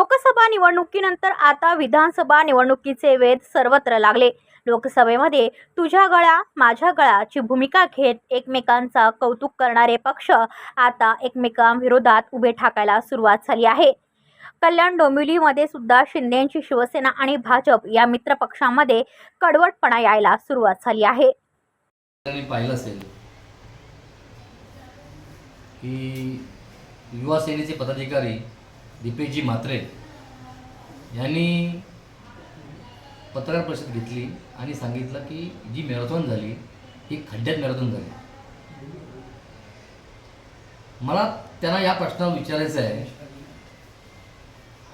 लोकसभा निवडणुकीनंतर आता विधानसभा निवडणुकीचे वेध सर्वत्र लागले. लोकसभेमध्ये तुझ्या गळा माझ्या गळाची भूमिका घेत एकमेकांचा कौतुक करणारे पक्ष आता एकमेकांविरोधात उभे ठाकायला सुरुवात झाली आहे. कल्याण डोंबिवलीमध्ये सुद्धा शिंदेंची शिवसेना आणि भाजप या मित्रपक्षामध्ये कडवटपणा यायला सुरुवात झाली आहे. पाहिलं असेल की युवा सेनेचे पदाधिकारी दीपेशजी म्हात्रे यांनी पत्रकार परिषद घेतली आणि सांगितलं की जी मॅरेथॉन झाली ही खड्ड्यात मॅरेथॉन झाली. मला त्यांना या प्रश्नावर विचारायचं आहे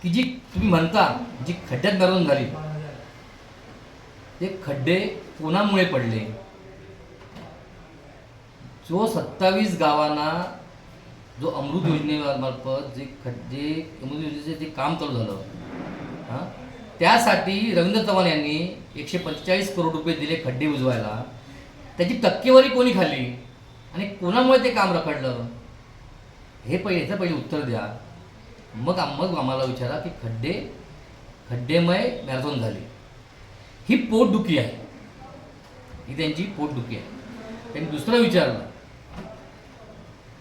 की जी तुम्ही म्हणता जी खड्ड्यात मॅरेथॉन झाली ते खड्डे कोणामुळे पडले? जो सत्तावीस गावांना जो अमृत योजनेमार्फत जे खड्डे अमृत योजनेचे जे काम चालू झालं हां? त्यासाठी रवींद्र चव्हाण यांनी एकशे पंचेचाळीस करोड रुपये दिले खड्डे बुजवायला त्याची टक्केवारी कोणी खाल्ली? आणि कोणामुळे ते काम रखडलं? हे पहिले याचं पहिले उत्तर द्या. मग मग आम्हाला विचारा की खड्डे खड्डेमय मॅरेथॉन झाली. ही पोटदुखी आहे. ही त्यांची पोटदुखी आहे. त्यांनी दुसरं विचारलं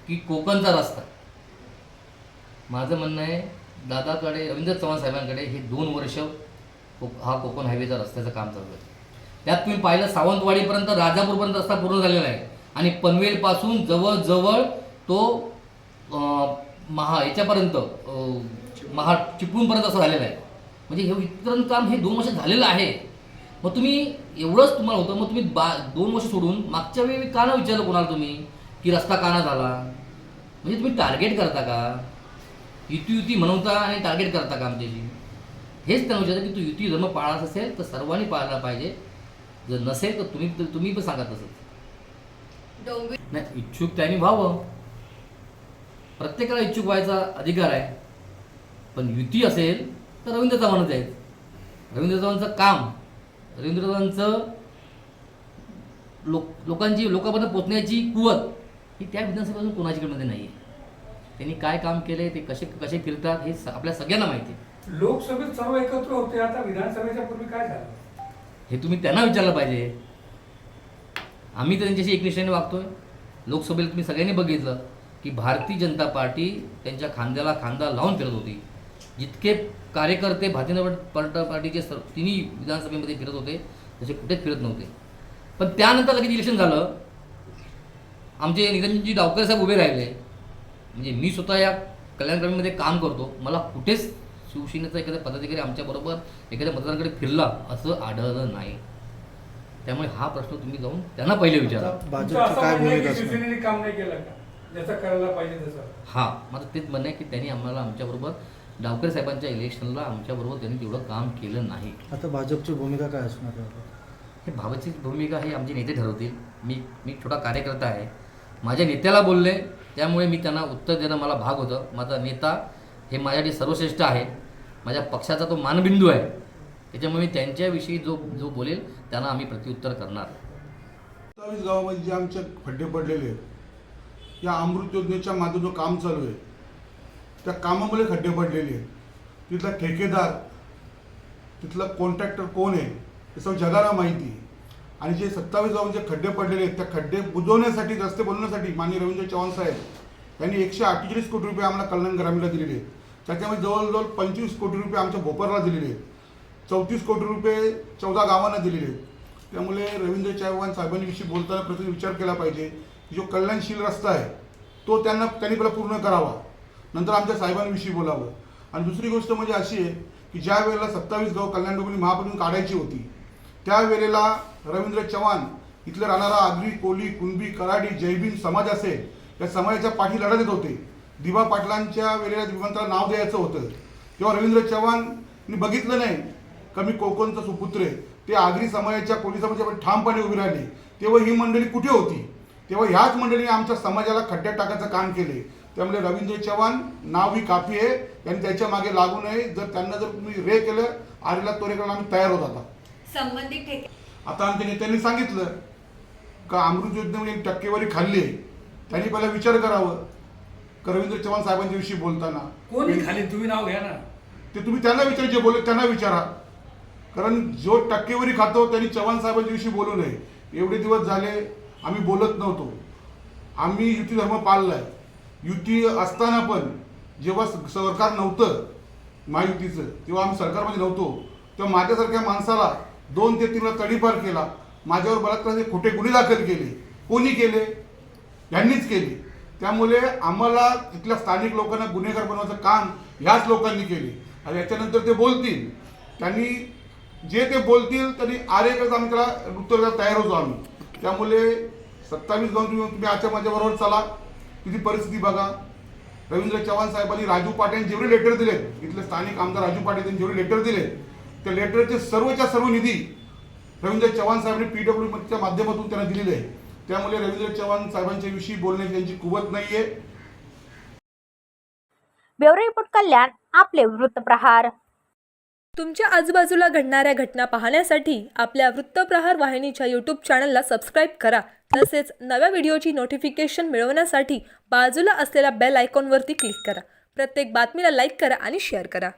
की कोकणचा रस्ता. माझं म्हणणं आहे दादाकडे रवींद्र चव्हाण साहेबांकडे हे दोन वर्ष को हा कोकण हायवेचा रस्त्याचं काम चालू आहे. त्यात तुम्ही पाहिलं सावंतवाडीपर्यंत राजापूरपर्यंत रस्ता पूर्ण झालेला आहे. आणि पनवेलपासून जवळजवळ तो महा याच्यापर्यंत महा चिपळूणपर्यंत असं झालेलं आहे. म्हणजे हे वितरण काम हे दोन वर्ष झालेलं आहे. मग तुम्ही एवढंच तुम्हाला होतं मग तुम्ही बा दोन वर्ष सोडून मागच्या वेळी का ना विचारलं कोणाला तुम्ही की रस्ता का ना झाला? म्हणजे तुम्ही टार्गेट करता का? युती युती म्हणवता आणि टार्गेट करता का आमच्याशी हेच त्यांना विचारतं की तू युती धर्म पाळायचा असेल तर सर्वांनी पाळला पाहिजे. जर नसेल तर तुम्ही तुम्ही पण सांगा तसंच नाही इच्छुक त्यांनी व्हावं. प्रत्येकाला इच्छुक व्हायचा अधिकार आहे. पण युती असेल तर रवींद्र चव्हाणच आहेत. रवींद्र चव्हाणचं काम रवींद्र चव्हाणचं लोक लोकांची लोकांपर्यंत पोचण्याची कुवत ही त्या विधानसभेतून कोणाच्याकडे नाही आहे त्यांनी काय काम केले ते कसे कसे फिरतात हे आपल्या सगळ्यांना माहिती आहे. लोकसभेत सर्व एकत्र होते आता विधानसभेच्या पूर्वी काय झालं? हे तुम्ही त्यांना विचारलं पाहिजे. आम्ही तर त्यांच्याशी एकनिष्ठेने वागतोय. लोकसभेला तुम्ही सगळ्यांनी बघितलं की भारतीय जनता पार्टी त्यांच्या खांद्याला खांदा लावून फिरत होती. जितके कार्यकर्ते भारतीय जनता पार्टीचे सर तिन्ही विधानसभेमध्ये फिरत होते तसे कुठेच फिरत नव्हते. पण त्यानंतर लगेच इलेक्शन झालं. आमचे निधनजी डावकर साहेब उभे राहिले. म्हणजे मी स्वतः या कल्याण ग्रामीणमध्ये काम करतो. मला कुठेच शिवसेनेचा एखादा पदाधिकारी आमच्याबरोबर एखाद्या मतदाराकडे फिरला असं आढळलं नाही. त्यामुळे हा प्रश्न तुम्ही जाऊन त्यांना पहिले विचारा. भाजपची असं काय म्हणणं आहे भूमिका की असणार? शिवसेनेने काम नाही केलं का? ज्याचं करायला पाहिजे तसं. हा माझं तेच म्हणणं आहे की त्यांनी आम्हाला आमच्याबरोबर डावकर साहेबांच्या इलेक्शनला आमच्याबरोबर त्यांनी तेवढं काम केलं नाही. आता भाजपची भूमिका काय असणार आहे? हे भावाची भूमिका ही आमचे नेते ठरवतील. मी मी छोटा कार्यकर्ता आहे. माझ्या नेत्याला बोलले त्यामुळे मी त्यांना उत्तर देणं मला भाग होतं. माझा नेता हे माझ्यासाठी सर्वश्रेष्ठ आहे. माझ्या पक्षाचा तो मानबिंदू आहे. त्याच्यामुळे मी त्यांच्याविषयी जो जो बोलेल त्यांना आम्ही प्रत्युत्तर करणार. सत्तावीस गावामध्ये जे आमचे खड्डे पडलेले आहेत या अमृत योजनेच्या मागे जो काम चालू आहे. त्या कामामुळे खड्डे पडलेले आहेत. तिथला ठेकेदार तिथला कॉन्ट्रॅक्टर कोण आहे हे सगळं जगाला माहिती आहे. आणि जे सत्तावीस गावांचे खड्डे पडलेले आहेत त्या खड्डे बुजवण्यासाठी रस्ते बनवण्यासाठी माननीय रवींद्र चव्हाण साहेब यांनी एकशे अठ्ठेचाळीस कोटी रुपये आम्हाला कल्याण ग्रामीणला दिलेले आहेत. त्याच्यामध्ये जवळजवळ पंचवीस कोटी रुपये आमच्या भोपरला दिलेले आहेत. चौतीस कोटी रुपये चौदा गावांना दिलेले आहेत. त्यामुळे रवींद्र चव्हाण साहेबांविषयी बोलताना प्रथम विचार केला पाहिजे. की जो कल्याणशील रस्ता आहे तो त्यांना त्यांनी पहिला पूर्ण करावा. नंतर आमच्या साहेबांविषयी बोलावं. आणि दुसरी गोष्ट म्हणजे अशी आहे की ज्या वेळेला सत्तावीस गाव कल्याण डोंबिवली महापालिका काढायची होती त्यावेळेला रवींद्र चव्हाण इथलं राहणारा आगरी कोली कुणबी कराडी जैबीन समाज असेल या समाजाच्या पाठी लढत येत होते. दिवा पाटलांच्या वेळेला विमानतळाला नाव द्यायचं होतं. तेव्हा रवींद्र चव्हाणनी बघितलं नाही कमी कोकणचा सुपुत्र आहे. ते आगरी समाजाच्या कोली समाजाच्या ठामपणे उभी राहिली. तेव्हा ही मंडळी कुठे होती? तेव्हा ह्याच मंडळीने आमच्या समाजाला खड्ड्यात टाकायचं काम केले. त्यामुळे रवींद्र चव्हाण नाव ही काफी आहे. आणि त्याच्यामागे लागू नये. जर त्यांना जर तुम्ही रे केलं आरेला तोरे करायला आम्ही तयार होत आता. संबंधित ठेके आता आमच्या नेत्यांनी सांगितलं का अमृत योजनेमध्ये एक टक्केवारी खाल्ली आहे. त्यांनी पहिला विचार करावं. का रवींद्र चव्हाण साहेबांच्या विषयी बोलताना. कोणी खाली? तुम्ही नाव घ्या ना. ते तुम्ही त्यांना विचारा जे बोलले त्यांना विचारा. कारण जो टक्केवारी खातो त्यांनी चव्हाण साहेबांच्या विषयी बोलू नये. एवढे दिवस झाले आम्ही बोलत नव्हतो. आम्ही युती धर्म पाळलाय. युती असताना पण जेव्हा सरकार नव्हतं महायुतीचं तेव्हा आम्ही सरकारमध्ये नव्हतो. तेव्हा माझ्यासारख्या माणसाला दोन ते तीन वेळा तडीपार केला. माझ्यावर बलात्काराचे खोटे गुन्हे दाखल केले. कोणी केले? यांनीच केले. त्यामुळे आम्हाला इथल्या स्थानिक लोकांना गुन्हेगार बनवायचं काम ह्याच लोकांनी केले. आणि याच्यानंतर ते बोलतील. त्यांनी जे ते बोलतील त्यांनी आरेकच आम्ही आमच्या उत्तर तयार होतो आम्ही. त्यामुळे सत्तावीस जाऊन तुम्ही तुम्ही आजच्या माझ्याबरोबर चला. तिथी परिस्थिती बघा. रवींद्र चव्हाण साहेबांनी राजू पाटील जेवढे लेटर दिलेत इथले स्थानिक आमदार राजू पाटील यांनी जेवढे लेटर दिले त्या लेटरचे सर्वच्या सर्व निधी रवींद्र चव्हाण साहेबांनी पीडब्ल्यूच्या माध्यमातून त्यांना दिलेले आहे त्यामुळे रवींद्र चव्हाण साहेबांच्या विषयी बोलण्याची त्यांची कुवत नाहीये. ब्युरो रिपोर्ट कल्याण आपले वृत्तप्रहार तुमच्या आजूबाजूला घडणाऱ्या घटना पाहण्यासाठी आपल्या वृत्तप्रहार वाहिनीच्या यूट्यूब चॅनलला सबस्क्राईब करा. तसेच नव्या व्हिडिओची नोटिफिकेशन मिळवण्यासाठी बाजूला असलेल्या बेल आयकॉनवरती क्लिक करा. प्रत्येक बातमीला लाईक करा आणि शेअर करा.